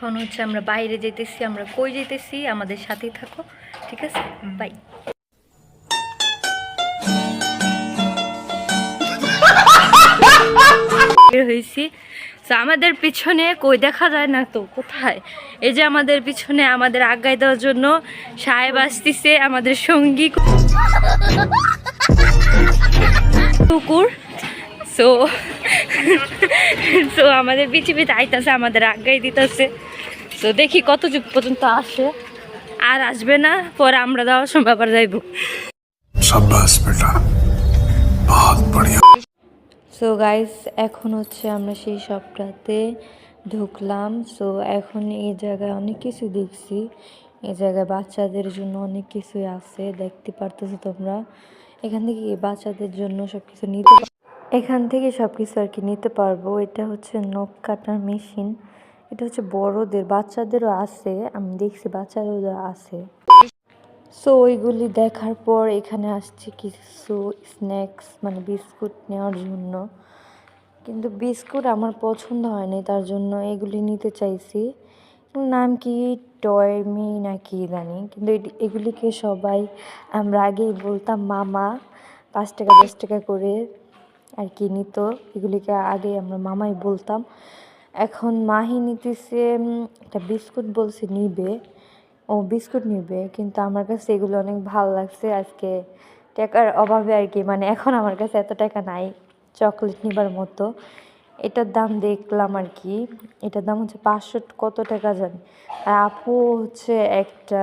এখন হচ্ছে আমরা বাইরে যেতেছি আমরা কই যেতেছি আমাদের সাথেই থাকো ঠিক আছে? বাই হয়েছি। তো আমাদের পিছনে কই দেখা যায় না তো কোথায়? এই যে আমাদের পিছনে আমাদের আগায় দেওয়ার জন্য সাহেব আসতেছে আমাদের সঙ্গী। কুকুর। সো সো আমাদের পৃথিবীতে আইতাছে আমাদের আজ্ঞাই দিতেছে। সো দেখি কত যুগ পর্যন্ত আসে। আর আসবে না পরে আমরা যাওয়ার সময় আবার যাইব। সো গাইস এখন হচ্ছে আমরা সেই সবটাতে ঢুকলাম। সো এখন এই জায়গায় অনেক কিছু দেখছি। এই জায়গায় বাচ্চাদের জন্য অনেক কিছুই আছে দেখতে পারতেছো তোমরা। এখান থেকে বাচ্চাদের জন্য সব কিছু নিতে এখান থেকে সব কিছু আর কি নিতে পারব। এটা হচ্ছে নখ কাটার মেশিন। এটা হচ্ছে বড়দের, বাচ্চাদেরও আছে। আমি দেখছি বাচ্চাদেরও আছে। সো ওইগুলি দেখার পর এখানে আসছে কিছু স্ন্যাক্স মানে বিস্কুট নেওয়ার জন্য। কিন্তু বিস্কুট আমার পছন্দ হয়নি তার জন্য এগুলি নিতে চাইছি। নাম কি? টয়মি না কি জানি। কিন্তু এগুলিকে সবাই আমরা আগেই বলতাম মামা, পাঁচ টাকা, দশ টাকা করে। আর কি নিত, এগুলিকে আগে আমরা মামাই বলতাম। এখন মাহি নিতেছে একটা বিস্কুট বলছে নিবে। ও বিস্কুট নিবে, কিন্তু আমার কাছে এগুলো অনেক ভালো লাগছে আজকে। টাকার অভাবে আর কি মানে এখন আমার কাছে এত টাকা নাই, চকলেট নিবার মতো। এটার দাম দেখলাম আর কি, এটার দাম হচ্ছে পাঁচশো কত টাকা জানি। আর আপু হচ্ছে একটা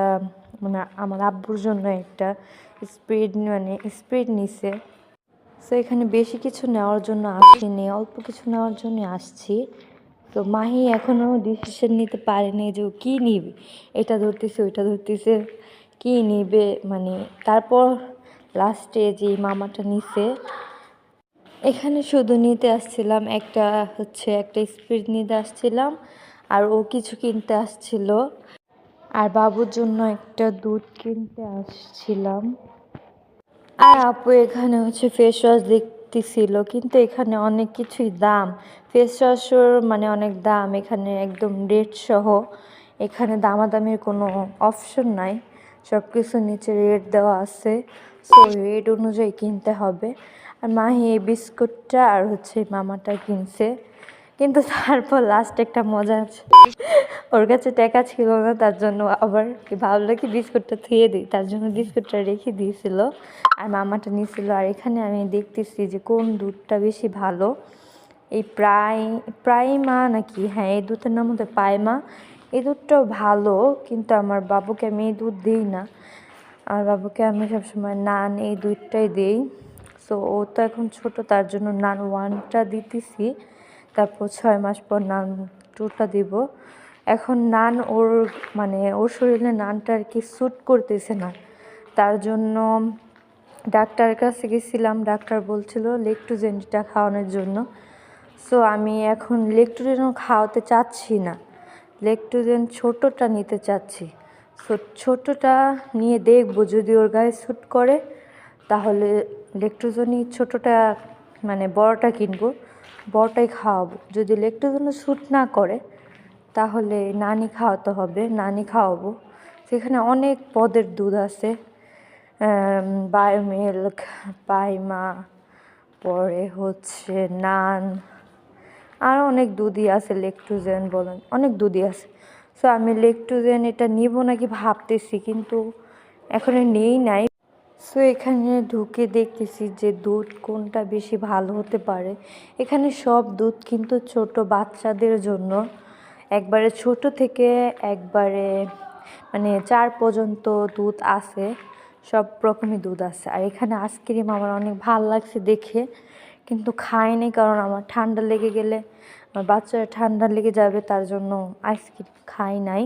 মানে আমার আব্বুর জন্য একটা স্পিড মানে স্পিড নিছে। সো এখানে বেশি কিছু নেওয়ার জন্য আসিনি, অল্প কিছু নেওয়ার জন্য আসছি। তো মাহি এখনও ডিসিশন নিতে পারেনি যে ও কী নিবে। এটা ধরতেছে, ওইটা ধরতেছে, কী নিবে মানে তারপর লাস্টে যে মামাটা নিছে, এখানে শুধু নিতে আসছিলাম, একটা হচ্ছে একটা স্পিড নিতে আসছিলাম, আর ও কিছু কিনতে আসছিল। আর বাবুর জন্য একটা দুধ কিনতে আসছিলাম। আর আপু, এখানে হচ্ছে ফেস ওয়াশ দেখতেছিল, কিন্তু এখানে অনেক কিছুই দাম। ফেস ওয়াশও মানে অনেক দাম, এখানে একদম রেট সহ। এখানে দামাদামির কোনো অপশন নাই সব কিছু নিচে রেট দেওয়া আছে। সো রেট অনুযায়ী কিনতে হবে। আর মাহি এই বিস্কুটটা আর হচ্ছে মামাটা কিনছে। কিন্তু তারপর লাস্ট একটা মজা আছে। ওর কাছে টাকা ছিল না, তার জন্য আবার কি ভাবলো কি বিস্কুটটা থুয়ে দিই, তার জন্য বিস্কুটটা রেখে দিয়েছিল। আর মামাটা নিয়েছিল, আর এখানে আমি দেখতেছি যে কোন দুধটা বেশি ভালো। এই প্রায় প্রাইমা নাকি? হ্যাঁ এই দুধের নাম হচ্ছে পাইমা। এই দুধটাও ভালো, কিন্তু আমার বাবুকে আমি এই দুধ দিই না। আর বাবুকে আমি সবসময় নান এই দুধটাই দিই। সো ও তো এখন ছোট, তার জন্য নান ওয়ানটা দিতেছি। তারপর ছয় মাস পর নান টুটা দিব। এখন নান ওর মানে ওর শরীরে নানটা আর কি স্যুট করতেছে না। তার জন্য ডাক্তারের কাছে গেছিলাম, ডাক্তার বলছিল লেকটোজেনটা খাওয়ানোর জন্য। সো আমি এখন লেকটোজেনও খাওয়াতে চাচ্ছি না। লেকটোজেন ছোটোটা নিতে চাচ্ছি। সো ছোটোটা নিয়ে দেখব, যদি ওর গায়ে স্যুট করে, তাহলে লেকটোজনই ছোটোটা মানে বড়টা কিনবো। বড়টাই খাওয়াবো। যদি লেকটোজনও স্যুট না করে, তাহলে নানি খাওয়াতে হবে, নানি খাওয়াবো। সেখানে অনেক পদের দুধ আছে। বায়োমিল্ক, পাইমা, পরে হচ্ছে নান আরও অনেক দুধই আছে লেকটোজেন বলেন, অনেক দুধই আছে। সো আমি লেকটোজেন এটা নিব নাকি ভাবতেছি, কিন্তু এখনও নেই নাই। সো এখানে ঢুকে দেখতেছি যে দুধ কোনটা বেশি ভালো হতে পারে। এখানে সব দুধ কিন্তু ছোট বাচ্চাদের জন্য। একবারে ছোট থেকে একবারে মানে চার পর্যন্ত দুধ আছে, সব রকমই দুধ আছে। আর এখানে আইসক্রিম আমার অনেক ভালো লাগছে দেখে, কিন্তু খাইনি কারণ আমার ঠান্ডা লেগে গেলে, আমার বাচ্চারা ঠান্ডা লেগে যাবে তার জন্য আইসক্রিম খাই নাই।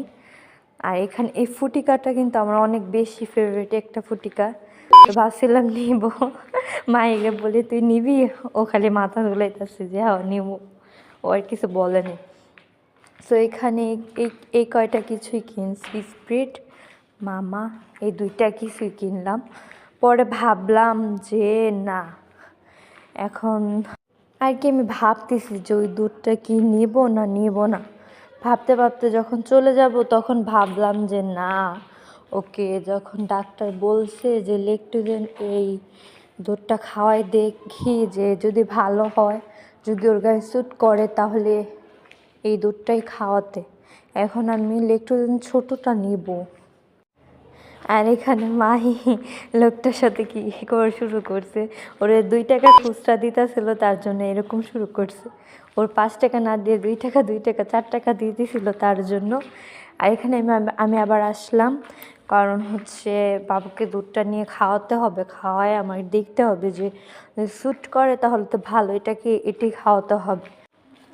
এখানে এই ফুটিকাটা কিন্তু আমার অনেক বেশি ফেভারিট একটা ফুটিকা। তো ভাবছিলাম নিব। মাইকে বলে, তুই নিবি? ও খালি মাথা ধুলাইতেছে যে হ্যাঁ নিব। ও আর কিছু বলেনি সো এখানে এই এই কয়টা কিছুই কিনছি। স্প্রিট মামা, এই দুইটা কিছুই কিনলাম। পরে ভাবলাম যে, না, এখন আর কি আমি ভাবতেছি যে, ওই দুধটা কি নিব না নিব না। ভাবতে ভাবতে যখন চলে যাব, তখন ভাবলাম যে না, ওকে যখন ডাক্তার বলছে যে লেকটুজেন এই দুধটা খাওয়াই দেখি যে যদি ভালো হয়, যদি ওর গায়ে স্যুট করে তাহলে এই দুধটাই খাওয়াতে। এখন আমি লেকটুজেন ছোটোটা নিব। আর এখানে মাহি লোকটার সাথে কি করে শুরু করছে? ওরে দুই টাকা খুচরা দিতেছিল, তার জন্য এরকম শুরু করছে। ওর পাঁচ টাকা না দিয়ে দুই টাকা দুই টাকা, চার টাকা দিয়ে দিছিল তার জন্য। আর এখানে আমি আমি আবার আসলাম, কারণ হচ্ছে বাবুকে দুধটা নিয়ে খাওয়াতে হবে, খাওয়ায় আমার দেখতে হবে যে স্যুট করে, তাহলে তো ভালো এটাকে এটি খাওয়াতে হবে।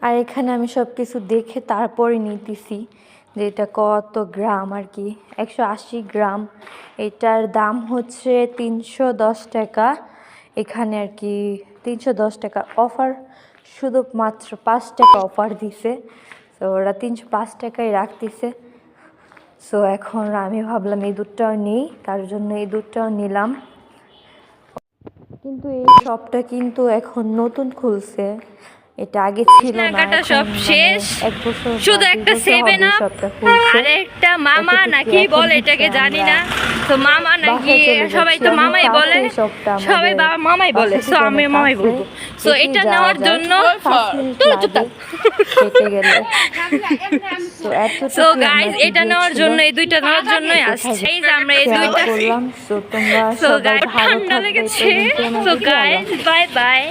আর এখানে আমি সব কিছু দেখে তারপরে নিতেছি। যে এটা কত গ্রাম আর কি? একশো আশি গ্রাম। এটার দাম হচ্ছে তিনশো দশ টাকা। এখানে আর কি তিনশো দশ টাকা অফার শুধুমাত্র পাঁচ টাকা অফার দিছে। তো ওরা তিনশো পাঁচ টাকায় রাখতেছে। সো এখন আমি ভাবলাম এই দুধটাও নিই, তার জন্য এই দুধটাও নিলাম। কিন্তু এই শপটা কিন্তু এখন নতুন খুলছে। এটা আগে ছিল না সব মানে শেষ। শুধু একটা সেভেন আপ আর একটা মামা নাকি বলে এটাকে জানি না। তো মামা নাকি সবাই তো মামাই বলে সবাই বাবা মামাই বলে সো আমি মামাই বলব। সো এটা নেওয়ার জন্য সো গাইস এটা নেওয়ার জন্য এই দুইটা নেওয়ার জন্যই আসছে। এই যে আমরা এই দুইটা সো তোমরা সো সবাই গাইস ভালো ঠান্ডা লেগেছে। So guys bye bye